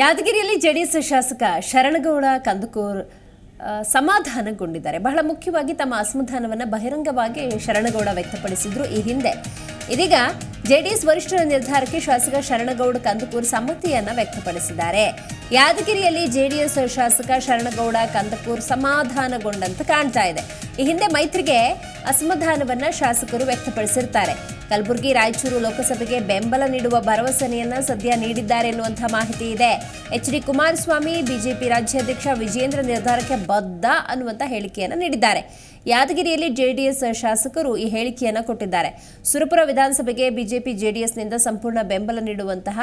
ಯಾದಗಿರಿಯಲ್ಲಿ ಜೆಡಿಎಸ್ ಶಾಸಕ ಶರಣಗೌಡ ಕಂದಕೂರ್ ಸಮಾಧಾನಗೊಂಡಿದ್ದಾರೆ. ಬಹಳ ಮುಖ್ಯವಾಗಿ ತಮ್ಮ ಅಸಮಾಧಾನವನ್ನು ಬಹಿರಂಗವಾಗಿ ಶರಣಗೌಡ ವ್ಯಕ್ತಪಡಿಸಿದ್ರು ಈ ಹಿಂದೆ. ಇದೀಗ ಜೆಡಿಎಸ್ ವರಿಷ್ಠರ ನಿರ್ಧಾರಕ್ಕೆ ಶಾಸಕ ಶರಣಗೌಡ ಕಂದಕೂರ್ ಸಮ್ಮತಿಯನ್ನ ವ್ಯಕ್ತಪಡಿಸಿದ್ದಾರೆ. ಯಾದಗಿರಿಯಲ್ಲಿ ಜೆಡಿಎಸ್ ಶಾಸಕ ಶರಣಗೌಡ ಕಂದಕೂರ್ ಸಮಾಧಾನಗೊಂಡಂತ ಕಾಣ್ತಾ ಇದೆ. ಈ ಹಿಂದೆ ಮೈತ್ರಿಗೆ ಅಸಮಾಧಾನವನ್ನ ಶಾಸಕರು ವ್ಯಕ್ತಪಡಿಸಿರ್ತಾರೆ. ಕಲಬುರಗಿ ರಾಯಚೂರು ಲೋಕಸಭೆಗೆ ಬೆಂಬಲ ನೀಡುವ ಭರವಸೆಯನ್ನ ಸದ್ಯ ನೀಡಿದ್ದಾರೆ ಎನ್ನುವಂತಹ ಮಾಹಿತಿ ಇದೆ. ಎಚ್ ಡಿ ಕುಮಾರಸ್ವಾಮಿ, ಬಿಜೆಪಿ ರಾಜ್ಯಾಧ್ಯಕ್ಷ ವಿಜೇಂದ್ರ ನಿರ್ಧಾರಕ್ಕೆ ಬದ್ಧ ಅನ್ನುವಂಥ ಹೇಳಿಕೆಯನ್ನು ನೀಡಿದ್ದಾರೆ. ಯಾದಗಿರಿಯಲ್ಲಿ ಜೆಡಿಎಸ್ ಶಾಸಕರು ಈ ಹೇಳಿಕೆಯನ್ನು ಕೊಟ್ಟಿದ್ದಾರೆ. ಸುರಪುರ ವಿಧಾನಸಭೆಗೆ ಬಿಜೆಪಿ ಜೆಡಿಎಸ್ನಿಂದ ಸಂಪೂರ್ಣ ಬೆಂಬಲ ನೀಡುವಂತಹ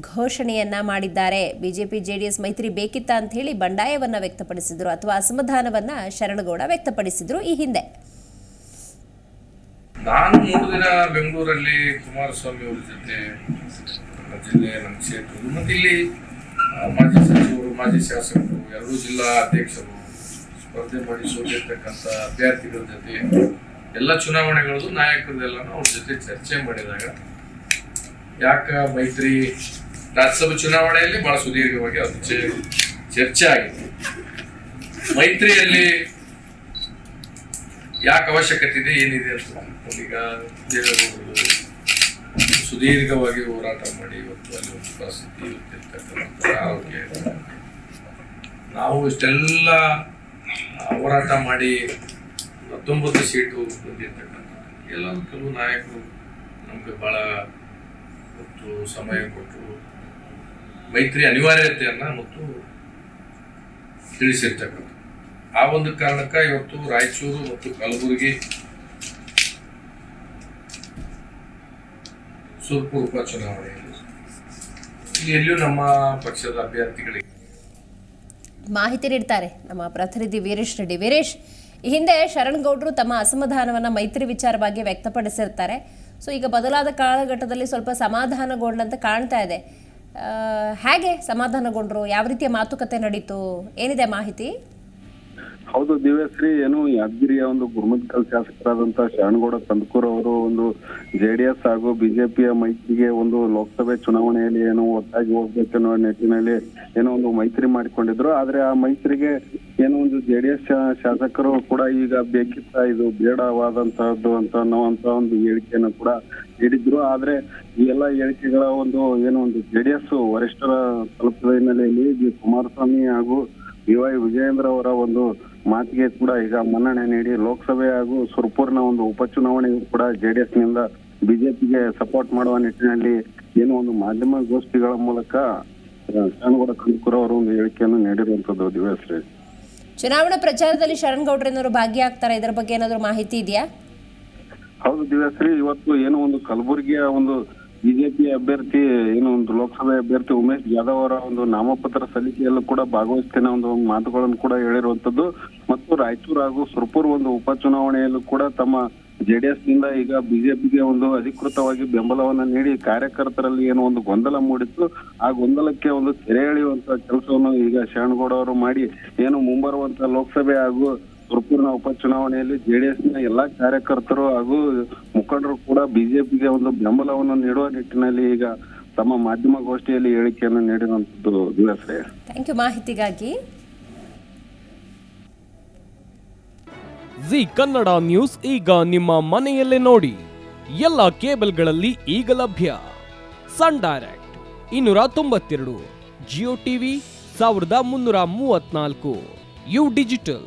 ಘೋಷಣೆಯನ್ನ ಮಾಡಿದ್ದಾರೆ. ಬಿಜೆಪಿ ಜೆಡಿಎಸ್ ಮೈತ್ರಿ ಬೇಕಿತ್ತ ಅಂತ ಹೇಳಿ ಬಂಡಾಯವನ್ನ ವ್ಯಕ್ತಪಡಿಸಿದರು ಅಥವಾ ಅಸಮಾಧಾನವನ್ನ ಶರಣಗೌಡ ವ್ಯಕ್ತಪಡಿಸಿದರು ಈ ಹಿಂದೆ. ನಾನು ಮೂರು ದಿನ ಬೆಂಗಳೂರಲ್ಲಿ ಕುಮಾರಸ್ವಾಮಿ ಅವರ ಜೊತೆ ಜಿಲ್ಲೆ, ನಮ್ಮ ಮತ್ತೆ ಇಲ್ಲಿ ಮಾಜಿ ಸಚಿವರು, ಮಾಜಿ ಶಾಸಕರು, ಎರಡೂ ಜಿಲ್ಲಾ ಅಧ್ಯಕ್ಷರು ಸ್ಪರ್ಧೆ ಮಾಡಿ ಸೋತಿರ್ತಕ್ಕಂಥ ಅಭ್ಯರ್ಥಿಗಳ ಜೊತೆ ಎಲ್ಲ ಚುನಾವಣೆಗಳದ್ದು ನಾಯಕರದೆಲ್ಲ ಅವ್ರ ಜೊತೆ ಚರ್ಚೆ ಮಾಡಿದಾಗ ಯಾಕ ಮೈತ್ರಿ ರಾಜ್ಯಸಭೆ ಚುನಾವಣೆಯಲ್ಲಿ ಬಹಳ ಸುದೀರ್ಘವಾಗಿ ಅದು ಚರ್ಚೆ ಆಗಿದೆ. ಮೈತ್ರಿಯಲ್ಲಿ ಯಾಕೆ ಅವಶ್ಯಕತೆ ಇದೆ, ಏನಿದೆ ಅಂತ ಈಗ ಸುದೀರ್ಘವಾಗಿ ಹೋರಾಟ ಮಾಡಿ, ಇವತ್ತು ಅಲ್ಲಿ ಒಂದು ಪರಿಸ್ಥಿತಿ ಇವತ್ತಿರ್ತಕ್ಕಂಥ ಆರೋಗ್ಯ ನಾವು ಇಷ್ಟೆಲ್ಲ ಹೋರಾಟ ಮಾಡಿ ಹತ್ತೊಂಬತ್ತು ಸೀಟು ಬಂದಿರ್ತಕ್ಕಂಥ ಎಲ್ಲ ಕೆಲವು ನಾಯಕರು ನಮಗೆ ಭಾಳ ಮತ್ತು ಸಮಯ ಕೊಟ್ಟರು ಮೈತ್ರಿ ಅನಿವಾರ್ಯತೆಯನ್ನು ಮತ್ತು ತಿಳಿಸಿರ್ತಕ್ಕಂಥ ಆ ಒಂದು ಕಾರಣಕ್ಕ ಇವತ್ತು ರಾಯಚೂರು ಮತ್ತು ಕಲಬುರಗಿ ಸೂರ್ಪು ಉಪಚುನಾವಣೆಯಲ್ಲಿ. ಎಲ್ಲಿಯೂ ನಮ್ಮ ಪಕ್ಷದ ಅಭ್ಯರ್ಥಿಗಳಿಗೆ. ಮಾಹಿತಿ ನೀಡ್ತಾರೆ ನಮ್ಮ ಪ್ರತಿನಿಧಿ ವೀರೇಶ್ ರೆಡ್ಡಿ. ವೀರೇಶ್, ಈ ಹಿಂದೆ ಶರಣಗೌಡರು ತಮ್ಮ ಅಸಮಾಧಾನವನ್ನ ಮೈತ್ರಿ ವಿಚಾರವಾಗಿ ವ್ಯಕ್ತಪಡಿಸಿರ್ತಾರೆ. ಸೊ, ಈಗ ಬದಲಾದ ಕಾಲಘಟ್ಟದಲ್ಲಿ ಸ್ವಲ್ಪ ಸಮಾಧಾನಗೊಂಡಂತೆ ಕಾಣ್ತಾ ಇದೆ. ಹೇಗೆ ಸಮಾಧಾನಗೊಂಡ್ರು? ಯಾವ ರೀತಿಯ ಮಾತುಕತೆ ನಡೀತು? ಏನಿದೆ ಮಾಹಿತಿ? ಹೌದು ದಿವ್ಯಶ್ರೀ, ಏನು ಯಾದಗಿರಿಯ ಒಂದು ಗುರುಮುಖಲ್ ಶಾಸಕರಾದಂತ ಶರಣಗೌಡ ಕಂದಕೂರ್ ಅವರು ಒಂದು ಜೆಡಿಎಸ್ ಹಾಗೂ ಬಿಜೆಪಿಯ ಮೈತ್ರಿಗೆ ಒಂದು ಲೋಕಸಭೆ ಚುನಾವಣೆಯಲ್ಲಿ ಏನು ಒಟ್ಟಾಗಿ ಅನ್ನೋ ನಿಟ್ಟಿನಲ್ಲಿ ಏನೋ ಒಂದು ಮೈತ್ರಿ ಮಾಡಿಕೊಂಡಿದ್ರು. ಆದ್ರೆ ಆ ಮೈತ್ರಿಗೆ ಏನೋ ಒಂದು ಜೆಡಿಎಸ್ ಶಾಸಕರು ಕೂಡ ಈಗ ಬೇಕಿತ್ತ ಇದು ಬೇಡವಾದಂತಹದ್ದು ಅಂತ ಅನ್ನುವಂತ ಒಂದು ಹೇಳಿಕೆಯನ್ನು ಕೂಡ ನೀಡಿದ್ರು. ಆದ್ರೆ ಈ ಎಲ್ಲ ಹೇಳಿಕೆಗಳ ಒಂದು ಏನೋ ಒಂದು ಜೆಡಿಎಸ್ ವರಿಷ್ಠರ ತಲುಪಿದ ಹಿನ್ನೆಲೆಯಲ್ಲಿ ಕುಮಾರಸ್ವಾಮಿ ಹಾಗೂ ಬಿ ವೈ ವಿಜಯೇಂದ್ರ ಅವರ ಒಂದು ಮಾತಿಗೆ ಕೂಡ ಈಗ ಮನ್ನಣೆ ನೀಡಿ ಲೋಕಸಭೆ ಹಾಗೂ ಸುರ್ಪುರ್ನ ಒಂದು ಉಪಚುನಾವಣೆಗೂ ಕೂಡ ಜೆಡಿಎಸ್ನಿಂದ ಬಿಜೆಪಿಗೆ ಸಪೋರ್ಟ್ ಮಾಡುವ ನಿಟ್ಟಿನಲ್ಲಿ ಏನು ಒಂದು ಮಾಧ್ಯಮ ಗೋಷ್ಠಿಗಳ ಮೂಲಕ ಶರಣಗೌಡ ಕಂದಕೂರ್ ಅವರು ಒಂದು ಹೇಳಿಕೆಯನ್ನು ನೀಡಿರುವಂತದ್ದು ದಿವ್ಯಶ್ರೀ ಚುನಾವಣಾ ಪ್ರಚಾರದಲ್ಲಿ ಶರಣ್ ಭಾಗಿಯಾಗ್ತಾರೆ ಇದರ ಬಗ್ಗೆ ಏನಾದ್ರು ಮಾಹಿತಿ ಇದೆಯಾ? ಹೌದು ದಿವ್ಯಶ್ರೀ ಇವತ್ತು ಏನು ಒಂದು ಕಲಬುರಗಿಯ ಒಂದು ಬಿಜೆಪಿ ಅಭ್ಯರ್ಥಿ, ಏನು ಒಂದು ಲೋಕಸಭೆ ಅಭ್ಯರ್ಥಿ ಉಮೇಶ್ ಜಾಧವ್ ಅವರ ಒಂದು ನಾಮಪತ್ರ ಸಲ್ಲಿಕೆಯಲ್ಲೂ ಕೂಡ ಭಾಗವಹಿಸ್ತೇನೆ ಒಂದು ಮಾತುಗಳನ್ನು ಕೂಡ ಹೇಳಿರುವಂತದ್ದು ಮತ್ತು ರಾಯಚೂರು ಹಾಗೂ ಸುರ್ಪುರ್ ಒಂದು ಉಪಚುನಾವಣೆಯಲ್ಲೂ ಕೂಡ ತಮ್ಮ ಜೆಡಿಎಸ್ನಿಂದ ಈಗ ಬಿಜೆಪಿಗೆ ಒಂದು ಅಧಿಕೃತವಾಗಿ ಬೆಂಬಲವನ್ನ ನೀಡಿ ಕಾರ್ಯಕರ್ತರಲ್ಲಿ ಏನು ಒಂದು ಗೊಂದಲ ಮೂಡಿತ್ತು. ಆ ಗೊಂದಲಕ್ಕೆ ಒಂದು ತೆರೆ ಎಳೆಯುವಂತ ಕೆಲಸವನ್ನು ಈಗ ಶರಣಗೌಡ ಅವರು ಮಾಡಿ, ಏನು ಮುಂಬರುವಂತ ಲೋಕಸಭೆ ಹಾಗೂ ಸುರ್ಪುರ್ನ ಉಪಚುನಾವಣೆಯಲ್ಲಿ ಜೆಡಿಎಸ್ನ ಎಲ್ಲಾ ಕಾರ್ಯಕರ್ತರು ಹಾಗೂ ಮುಖಂಡರು ಕೂಡ ಬಿಜೆಪಿಗೆ ಒಂದು ಬೆಂಬಲವನ್ನು ನೀಡುವ ನಿಟ್ಟಿನಲ್ಲಿ ಈಗ ತಮ್ಮ ಮಾಧ್ಯಮ ಗೋಷ್ಠಿಯಲ್ಲಿ ಹೇಳಿಕೆಯನ್ನು ನೀಡಿರುವಂತದ್ದು ದಿವಸ ಥ್ಯಾಂಕ್ ಯು ಮಾಹಿತಿಗಾಗಿ ಜಿ ಕನ್ನಡ ನ್ಯೂಸ್ ಈಗ ನಿಮ್ಮ ಮನೆಯಲ್ಲೇ ನೋಡಿ. ಎಲ್ಲ ಕೇಬಲ್ಗಳಲ್ಲಿ ಈಗ ಲಭ್ಯ. ಸನ್ ಡೈರೆಕ್ಟ್ ಇನ್ನೂರ ತೊಂಬತ್ತೆರಡು ಜಿಯೋ ಟಿವಿ ಸಾವಿರದ ಮುನ್ನೂರ ಮೂವತ್ನಾಲ್ಕು ಯು ಡಿಜಿಟಲ್.